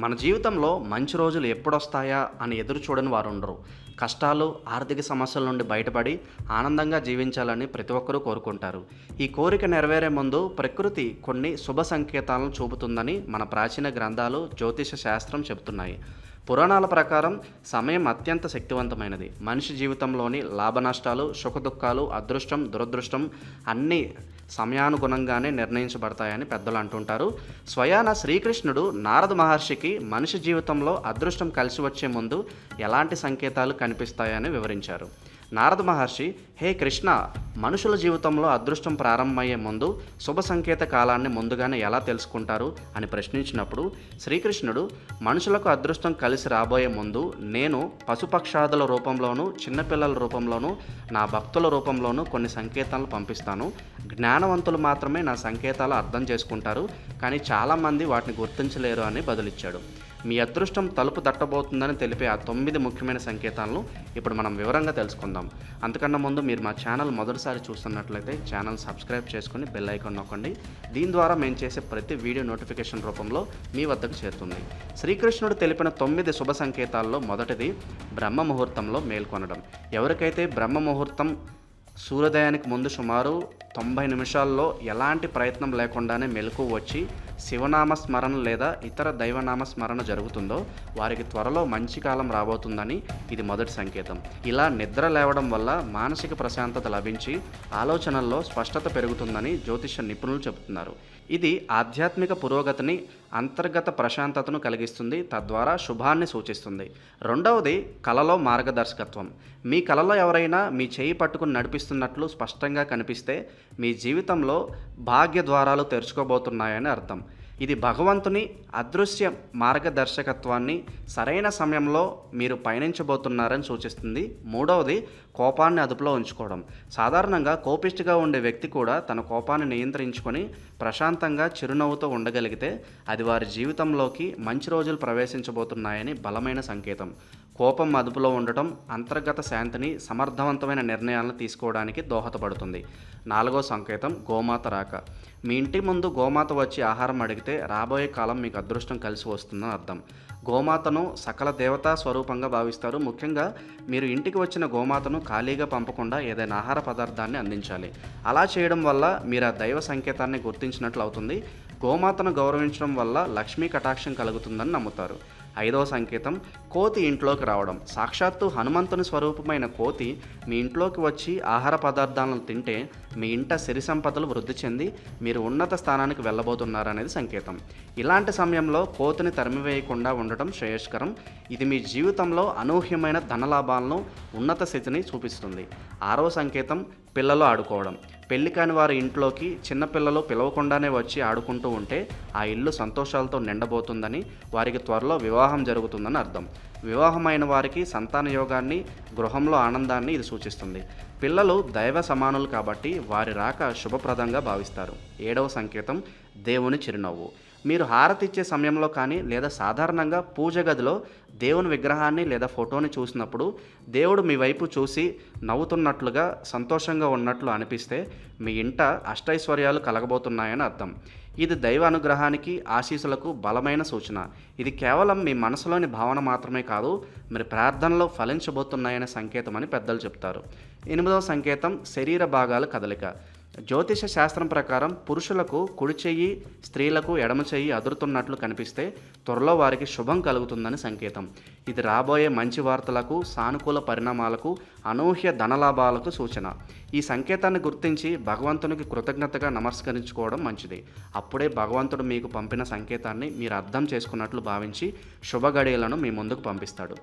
మన జీవితంలో మంచి రోజులు ఎప్పుడొస్తాయా అని ఎదురు చూడని వారు ఉండరు కష్టాలు ఆర్థిక సమస్యల నుండి బయటపడి ఆనందంగా జీవించాలని ప్రతి ఒక్కరూ కోరుకుంటారు. ఈ కోరిక నెరవేరే ముందు ప్రకృతి కొన్ని శుభ సంకేతాలను చూపుతుందని మన ప్రాచీన గ్రంథాలు జ్యోతిష శాస్త్రం చెబుతున్నాయి. పురాణాల ప్రకారం సమయం అత్యంత శక్తివంతమైనది. మనిషి జీవితంలోని లాభ నష్టాలు సుఖదుఖాలు అదృష్టం దురదృష్టం అన్నీ సమయానుగుణంగానే నిర్ణయించబడతాయని పెద్దలు అంటుంటారు. స్వయాన శ్రీకృష్ణుడు నారద మహర్షికి మనిషి జీవితంలో అదృష్టం కలిసి వచ్చే ముందు ఎలాంటి సంకేతాలు కనిపిస్తాయని వివరించారు. నారద మహర్షి హే కృష్ణ మనుషుల జీవితంలో అదృష్టం ప్రారంభమయ్యే ముందు శుభ సంకేత కాలాన్ని ముందుగానే ఎలా తెలుసుకుంటారు? అని ప్రశ్నించినప్పుడు శ్రీకృష్ణుడు మనుషులకు అదృష్టం కలిసి రాబోయే ముందు నేను పశుపక్షాదుల రూపంలోనూ చిన్నపిల్లల రూపంలోనూ నా భక్తుల రూపంలోనూ కొన్ని సంకేతాలను పంపిస్తాను. జ్ఞానవంతులు మాత్రమే నా సంకేతాలు అర్థం చేసుకుంటారు. కానీ చాలామంది వాటిని గుర్తించలేరు అని బదులిచ్చాడు. మీ అదృష్టం తలుపు తట్టబోతుందని తెలిపే ఆ తొమ్మిది ముఖ్యమైన సంకేతాలను ఇప్పుడు మనం వివరంగా తెలుసుకుందాం. అంతకన్నా ముందు మీరు మా ఛానల్ మొదటిసారి చూస్తున్నట్లయితే ఛానల్ సబ్స్క్రైబ్ చేసుకుని బెల్ ఐకాన్ నొక్కండి. దీని ద్వారా మేము చేసే ప్రతి వీడియో నోటిఫికేషన్ రూపంలో మీ వద్దకు చేరుతుంది. శ్రీకృష్ణుడు తెలిపిన తొమ్మిది శుభ సంకేతాల్లో మొదటిది బ్రహ్మ ముహూర్తంలో మేల్కొనడం. ఎవరికైతే బ్రహ్మ ముహూర్తం సూర్యోదయానికి ముందు సుమారు తొంభై నిమిషాల్లో ఎలాంటి ప్రయత్నం లేకుండానే మెలకు వచ్చి శివనామ స్మరణ లేదా ఇతర దైవనామ స్మరణ జరుగుతుందో వారికి త్వరలో మంచి కాలం రాబోతుందని ఇది మొదటి సంకేతం. ఇలా నిద్ర లేవడం వల్ల మానసిక ప్రశాంతత లభించి ఆలోచనల్లో స్పష్టత పెరుగుతుందని జ్యోతిష నిపుణులు చెబుతున్నారు. ఇది ఆధ్యాత్మిక పురోగతిని అంతర్గత ప్రశాంతతను కలిగిస్తుంది తద్వారా శుభాన్ని సూచిస్తుంది. రెండవది కలలో మార్గదర్శకత్వం. మీ కలలో ఎవరైనా మీ చేయి పట్టుకుని నడిపిస్తున్నట్లు స్పష్టంగా కనిపిస్తే మీ జీవితంలో భాగ్య ద్వారాలు తెరుచుకోబోతున్నాయని అర్థం. ఇది భగవంతుని అదృశ్య మార్గదర్శకత్వాన్ని సరైన సమయంలో మీరు పయనించబోతున్నారని సూచిస్తుంది. మూడవది కోపాన్ని అదుపులో ఉంచుకోవడం. సాధారణంగా కోపిష్టిగా ఉండే వ్యక్తి కూడా తన కోపాన్ని నియంత్రించుకొని ప్రశాంతంగా చిరునవ్వుతో ఉండగలిగితే అది వారి జీవితంలోకి మంచి రోజులు ప్రవేశించబోతున్నాయని బలమైన సంకేతం. కోపం అదుపులో ఉండటం అంతర్గత శాంతిని సమర్థవంతమైన నిర్ణయాలను తీసుకోవడానికి దోహదపడుతుంది. నాలుగో సంకేతం గోమాత రాక. మీ ఇంటి ముందు గోమాత వచ్చి ఆహారం అడిగితే రాబోయే కాలం మీకు అదృష్టం కలిసి వస్తుందని అర్థం. గోమాతను సకల దేవతా స్వరూపంగా భావిస్తారు. ముఖ్యంగా మీరు ఇంటికి వచ్చిన గోమాతను ఖాళీగా పంపకుండా ఏదైనా ఆహార పదార్థాన్ని అందించాలి. అలా చేయడం వల్ల మీరు ఆ దైవ సంకేతాన్ని గుర్తించినట్లు అవుతుంది. గోమాతను గౌరవించడం వల్ల లక్ష్మీ కటాక్షం కలుగుతుందని నమ్ముతారు. ఐదవ సంకేతం కోతి ఇంట్లోకి రావడం. సాక్షాత్తు హనుమంతుని స్వరూపమైన కోతి మీ ఇంట్లోకి వచ్చి ఆహార పదార్థాలను తింటే మీ ఇంట సిరి సంపదలు వృద్ధి చెంది మీరు ఉన్నత స్థానానికి వెళ్ళబోతున్నారనేది సంకేతం. ఇలాంటి సమయంలో కోతిని తరిమివేయకుండా ఉండటం శ్రేయస్కరం. ఇది మీ జీవితంలో అనూహ్యమైన ధనలాభాలను ఉన్నత స్థితిని చూపిస్తుంది. ఆరవ సంకేతం పిల్లలు ఆడుకోవడం. పెళ్ళి కాని వారి ఇంట్లోకి చిన్నపిల్లలు పిలవకుండానే వచ్చి ఆడుకుంటూ ఉంటే ఆ ఇల్లు సంతోషాలతో నిండబోతుందని వారికి త్వరలో వివాహం జరుగుతుందని అర్థం. వివాహమైన వారికి సంతాన యోగాన్ని గృహంలో ఆనందాన్ని ఇది సూచిస్తుంది. పిల్లలు దైవ సమానులు కాబట్టి వారి రాక శుభప్రదంగా భావిస్తారు. ఏడవ సంకేతం దేవుని చిరునవ్వు. మీరు హారతి ఇచ్చే సమయంలో కానీ లేదా సాధారణంగా పూజ గదిలో దేవుని విగ్రహాన్ని లేదా ఫోటోని చూసినప్పుడు దేవుడు మీ వైపు చూసి నవ్వుతున్నట్లుగా సంతోషంగా ఉన్నట్లు అనిపిస్తే మీ ఇంట అష్టైశ్వర్యాలు కలగబోతున్నాయని అర్థం. ఇది దైవ అనుగ్రహానికి ఆశీస్సులకు బలమైన సూచన. ఇది కేవలం మీ మనసులోని భావన మాత్రమే కాదు మరి ప్రార్థనలో ఫలించబోతున్నాయనే సంకేతం అని పెద్దలు చెప్తారు. ఎనిమిదవ సంకేతం శరీర భాగాల కదలిక. జ్యోతిష శాస్త్రం ప్రకారం పురుషులకు కుడి చెయ్యి స్త్రీలకు ఎడమ చెయ్యి అదురుతున్నట్లు కనిపిస్తే త్వరలో వారికి శుభం కలుగుతుందని సంకేతం. ఇది రాబోయే మంచి వార్తలకు సానుకూల పరిణామాలకు అనూహ్య ధనలాభాలకు సూచన. ఈ సంకేతాన్ని గుర్తించి భగవంతునికి కృతజ్ఞతగా నమస్కరించుకోవడం మంచిది. అప్పుడే భగవంతుడు మీకు పంపిన సంకేతాన్ని మీరు అర్థం చేసుకున్నట్లు భావించి శుభ గడియలను మీ ముందుకు పంపిస్తాడు.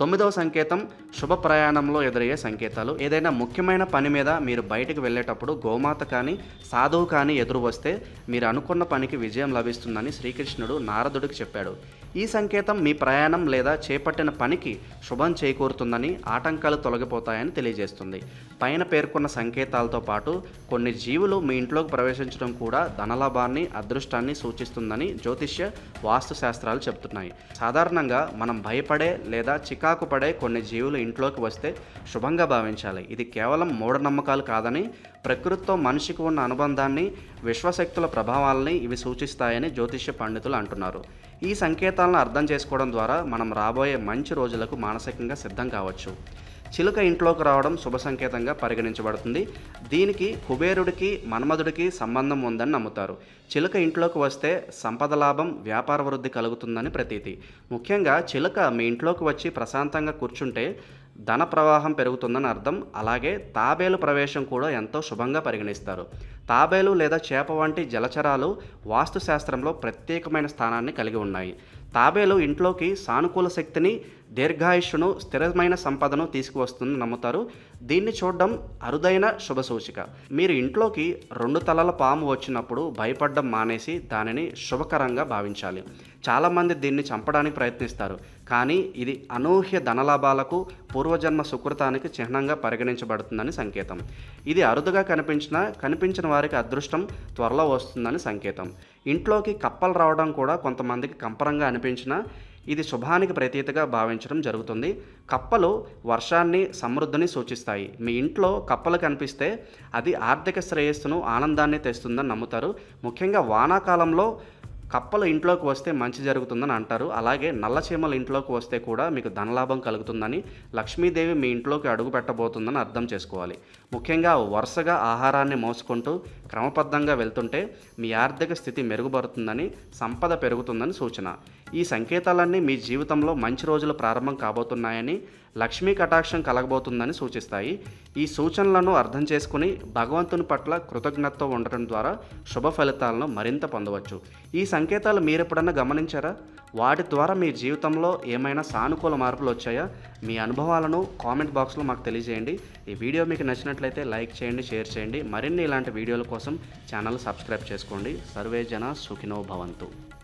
తొమ్మిదవ సంకేతం శుభ ప్రయాణంలో ఎదురయ్యే సంకేతాలు. ఏదైనా ముఖ్యమైన పని మీద మీరు బయటకు వెళ్ళేటప్పుడు గోమాత కానీ సాధువు కానీ ఎదురు వస్తే మీరు అనుకున్న పనికి విజయం లభిస్తుందని శ్రీకృష్ణుడు నారదుడికి చెప్పాడు. ఈ సంకేతం మీ ప్రయాణం లేదా చేపట్టిన పనికి శుభం చేకూరుతుందని ఆటంకాలు తొలగిపోతాయని తెలియజేస్తుంది. పైన పేర్కొన్న సంకేతాలతో పాటు కొన్ని జీవులు మీ ఇంట్లోకి ప్రవేశించడం కూడా ధనలాభాన్ని అదృష్టాన్ని సూచిస్తుందని జ్యోతిష్య వాస్తు శాస్త్రాలు చెప్తున్నాయి సాధారణంగా మనం భయపడే లేదా చికాకు పడే కొన్ని జీవులు ఇంట్లోకి వస్తే శుభంగా భావించాలి. ఇది కేవలం మూఢనమ్మకాలు కాదని ప్రకృతితో మనిషికి ఉన్న అనుబంధాన్ని విశ్వశక్తుల ప్రభావాలని ఇవి సూచిస్తాయని జ్యోతిష్య పండితులు అంటున్నారు. ఈ సంకేతాలను అర్థం చేసుకోవడం ద్వారా మనం రాబోయే మంచి రోజులకు మానసికంగా సిద్ధం కావచ్చు. చిలుక ఇంట్లోకి రావడం శుభ సంకేతంగా పరిగణించబడుతుంది. దీనికి కుబేరుడికి మన్మధుడికి సంబంధం ఉందని నమ్ముతారు. చిలుక ఇంట్లోకి వస్తే సంపద లాభం వ్యాపార వృద్ధి కలుగుతుందని ప్రతీతి. ముఖ్యంగా చిలుక మీ ఇంట్లోకి వచ్చి ప్రశాంతంగా కూర్చుంటే ధన ప్రవాహం పెరుగుతుందని అర్థం. అలాగే తాబేలు ప్రవేశం కూడా ఎంతో శుభంగా పరిగణిస్తారు. తాబేలు లేదా చేప వంటి జలచరాలు వాస్తుశాస్త్రంలో ప్రత్యేకమైన స్థానాన్ని కలిగి ఉన్నాయి. తాబేలు ఇంట్లోకి సానుకూల శక్తిని దీర్ఘాయుష్ను స్థిరమైన సంపదను తీసుకువస్తుందని నమ్ముతారు. దీన్ని చూడడం అరుదైన శుభ సూచిక మీరు ఇంట్లోకి రెండు తలల పాము వచ్చినప్పుడు భయపడడం మానేసి దానిని శుభకరంగా భావించాలి. చాలామంది దీన్ని చంపడానికి ప్రయత్నిస్తారు. కానీ ఇది అనూహ్య ధనలాభాలకు పూర్వజన్మ సుకృతానికి చిహ్నంగా పరిగణించబడుతుందని సంకేతం. ఇది అరుదుగా కనిపించిన కనిపించిన వారికి అదృష్టం త్వరలో వస్తుందని సంకేతం. ఇంట్లోకి కప్పలు రావడం కూడా కొంతమందికి కంపరంగా అనిపించినా ఇది శుభానికి ప్రతీతగా భావించడం జరుగుతుంది. కప్పలు వర్షాన్ని సమృద్ధిని సూచిస్తాయి. మీ ఇంట్లో కప్పలు కనిపిస్తే అది ఆర్థిక శ్రేయస్సును ఆనందాన్ని తెస్తుందని నమ్ముతారు. ముఖ్యంగా వానాకాలంలో కప్పలు ఇంట్లోకి వస్తే మంచి జరుగుతుందని అంటారు. అలాగే నల్ల చీమలు ఇంట్లోకి వస్తే కూడా మీకు ధనలాభం కలుగుతుందని లక్ష్మీదేవి మీ ఇంట్లోకి అడుగు పెట్టబోతుందని అర్థం చేసుకోవాలి. ముఖ్యంగా వరుసగా ఆహారాన్ని మోసుకుంటూ క్రమబద్ధంగా వెళ్తుంటే మీ ఆర్థిక స్థితి మెరుగుపడుతుందని సంపద పెరుగుతుందని సూచన. ఈ సంకేతాలన్నీ మీ జీవితంలో మంచి రోజులు ప్రారంభం కాబోతున్నాయని లక్ష్మీ కటాక్షం కలగబోతుందని సూచిస్తాయి. ఈ సూచనలను అర్థం చేసుకుని భగవంతుని పట్ల కృతజ్ఞతతో ఉండటం ద్వారా శుభ ఫలితాలను మరింత పొందవచ్చు. ఈ సంకేతాలు మీరు ఎప్పుడన్నా గమనించారా? వాటి ద్వారా మీ జీవితంలో ఏమైనా సానుకూల మార్పులు వచ్చాయా? మీ అనుభవాలను కామెంట్ బాక్స్లో మాకు తెలియజేయండి. ఈ వీడియో మీకు నచ్చినట్లయితే లైక్ చేయండి షేర్ చేయండి. మరిన్ని ఇలాంటి వీడియోల కోసం ఛానల్ సబ్స్క్రైబ్ చేసుకోండి. సర్వే జన సుఖినో భవంతు.